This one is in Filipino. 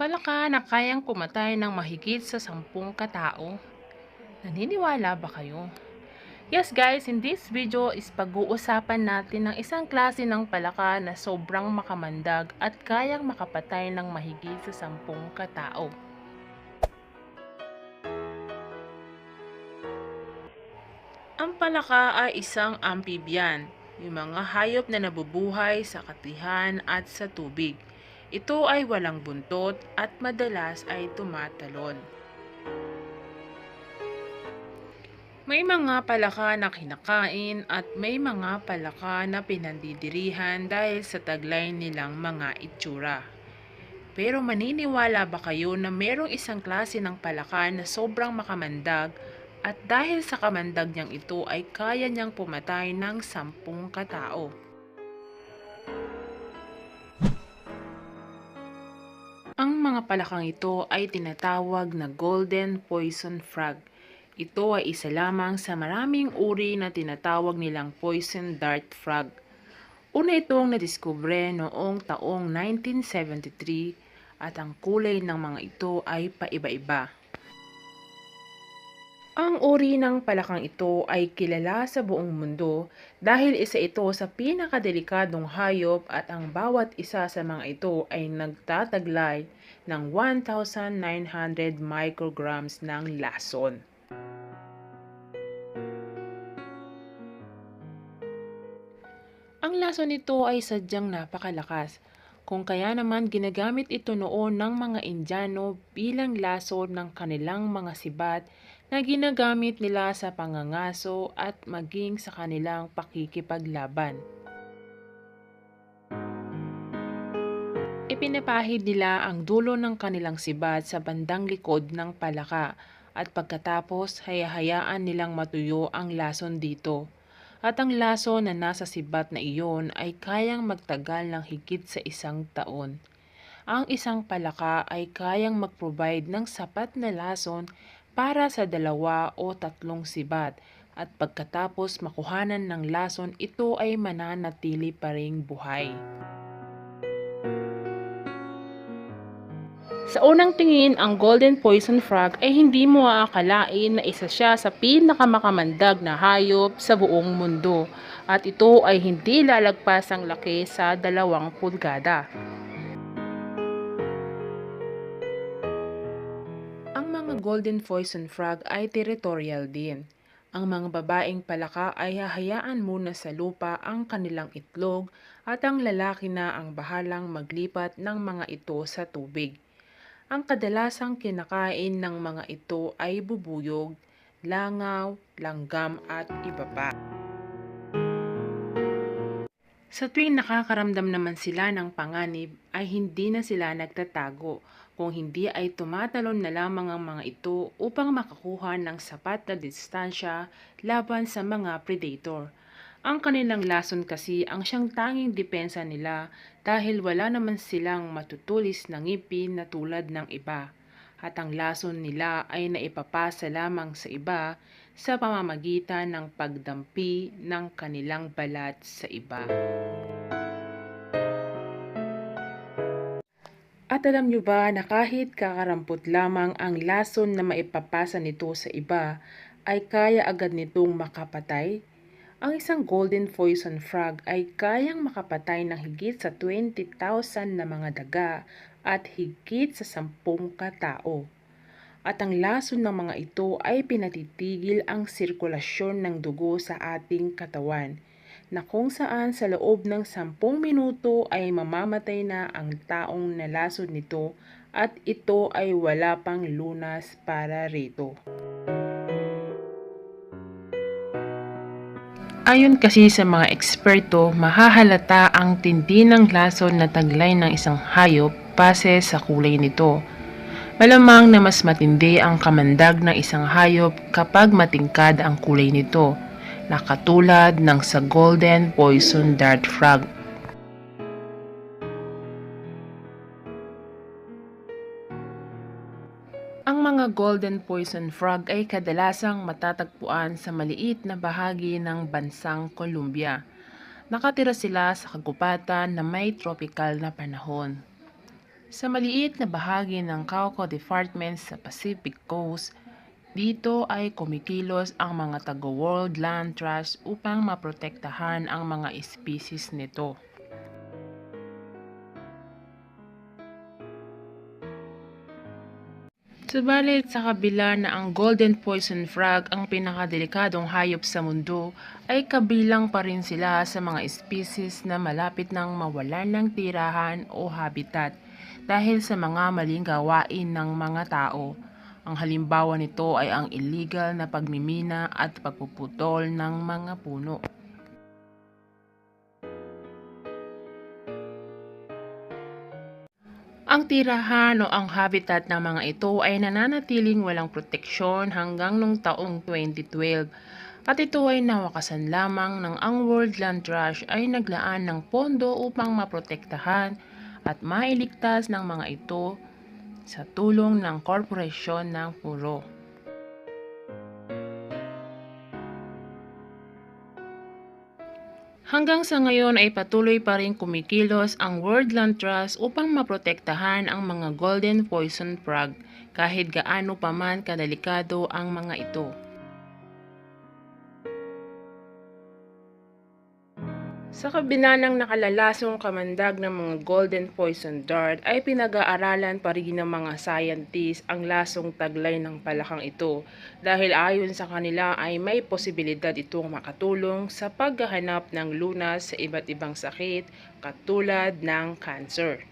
Palaka na kayang pumatay ng mahigit sa sampung katao? Naniniwala ba kayo? Yes guys, in this video is pag-uusapan natin ng isang klase ng palaka na sobrang makamandag at kayang makapatay ng mahigit sa sampung katao. Ang palaka ay isang amphibian, yung mga hayop na nabubuhay sa katihan at sa tubig. Ito ay walang buntot at madalas ay tumatalon. May mga palaka na kinakain at may mga palaka na pinandidirihan dahil sa taglay nilang mga itsura. Pero maniniwala ba kayo na merong isang klase ng palaka na sobrang makamandag at dahil sa kamandag niyang ito ay kaya niyang pumatay ng sampung katao? Mga palakang ito ay tinatawag na golden poison frog. Ito ay isa lamang sa maraming uri na tinatawag nilang poison dart frog. Una itong nadiskubre noong taong 1973 at ang kulay ng mga ito ay paiba-iba. Ang uri ng palakang ito ay kilala sa buong mundo dahil isa ito sa pinakadelikadong hayop at ang bawat isa sa mga ito ay nagtataglay ng 1,900 micrograms ng lason. Ang lason nito ay sadyang napakalakas, kung kaya naman ginagamit ito noon ng mga Indiano bilang lason ng kanilang mga sibat na ginagamit nila sa pangangaso at maging sa kanilang pakikipaglaban. Ipinapahid nila ang dulo ng kanilang sibat sa bandang likod ng palaka at pagkatapos hayahayaan nilang matuyo ang lason dito. At ang laso na nasa sibat na iyon ay kayang magtagal ng higit sa isang taon. Ang isang palaka ay kayang mag-provide ng sapat na lason para sa dalawa o tatlong sibat at pagkatapos makuhanan ng lason ito ay mananatili pa ring buhay. Sa unang tingin, ang golden poison frog ay hindi mo aakalain na isa siya sa pinakamakamandag na hayop sa buong mundo at ito ay hindi lalagpas ang laki sa dalawang pulgada. Golden poison frog ay territorial din. Ang mga babaeng palaka ay hahayaan muna sa lupa ang kanilang itlog at ang lalaki na ang bahalang maglipat ng mga ito sa tubig. Ang kadalasang kinakain ng mga ito ay bubuyog, langaw, langgam at iba pa. Sa tuwing nakakaramdam naman sila ng panganib ay hindi na sila nagtatago kung hindi ay tumatalon na lamang ang mga ito upang makakuha ng sapat na distansya laban sa mga predator. Ang kanilang lason kasi ang siyang tanging depensa nila dahil wala naman silang matutulis na ngipin na tulad ng iba. At ang lason nila ay naipapasa lamang sa iba sa pamamagitan ng pagdampi ng kanilang balat sa iba. At alam nyo ba na kahit kakarampot lamang ang lason na maipapasa nito sa iba, ay kaya agad nitong makapatay? Ang isang golden poison frog ay kayang makapatay ng higit sa 20,000 na mga daga at higit sa 10 katao. At ang lason ng mga ito ay pinatitigil ang sirkulasyon ng dugo sa ating katawan na kung saan sa loob ng 10 minuto ay mamamatay na ang taong nalason nito at ito ay wala pang lunas para rito. Ayon kasi sa mga eksperto, mahahalata ang tindi ng lason na taglay ng isang hayop base sa kulay nito. Malamang na mas matindi ang kamandag ng isang hayop kapag matingkad ang kulay nito, na katulad ng sa golden poison dart frog. Golden poison frog ay kadalasang matatagpuan sa maliit na bahagi ng bansang Colombia. Nakatira sila sa kagubatan na may tropical na panahon. Sa maliit na bahagi ng Cauco Department sa Pacific Coast, dito ay kumikilos ang mga taga-World Land Trust upang maprotektahan ang mga species nito. Subalit sa kabila na ang golden poison frog ang pinakadelikadong hayop sa mundo, ay kabilang pa rin sila sa mga species na malapit nang mawalan ng tirahan o habitat dahil sa mga maling gawain ng mga tao. Ang halimbawa nito ay ang illegal na pagmimina at pagpuputol ng mga puno. Ang tirahan o ang habitat ng mga ito ay nananatiling walang proteksyon hanggang nung taong 2012 at ito ay nawakasan lamang ng ang World Land Trust ay naglaan ng pondo upang maprotektahan at mailigtas ng mga ito sa tulong ng korporasyon ng puro. Hanggang sa ngayon ay patuloy pa rin kumikilos ang World Land Trust upang maprotektahan ang mga golden poison frog kahit gaano pa man kadelikado ang mga ito. Sa kabila ng nakalalasong kamandag ng mga golden poison dart ay pinag-aaralan pa rin ng mga scientists ang lasong taglay ng palakang ito dahil ayon sa kanila ay may posibilidad itong makatulong sa paghahanap ng lunas sa iba't ibang sakit katulad ng cancer.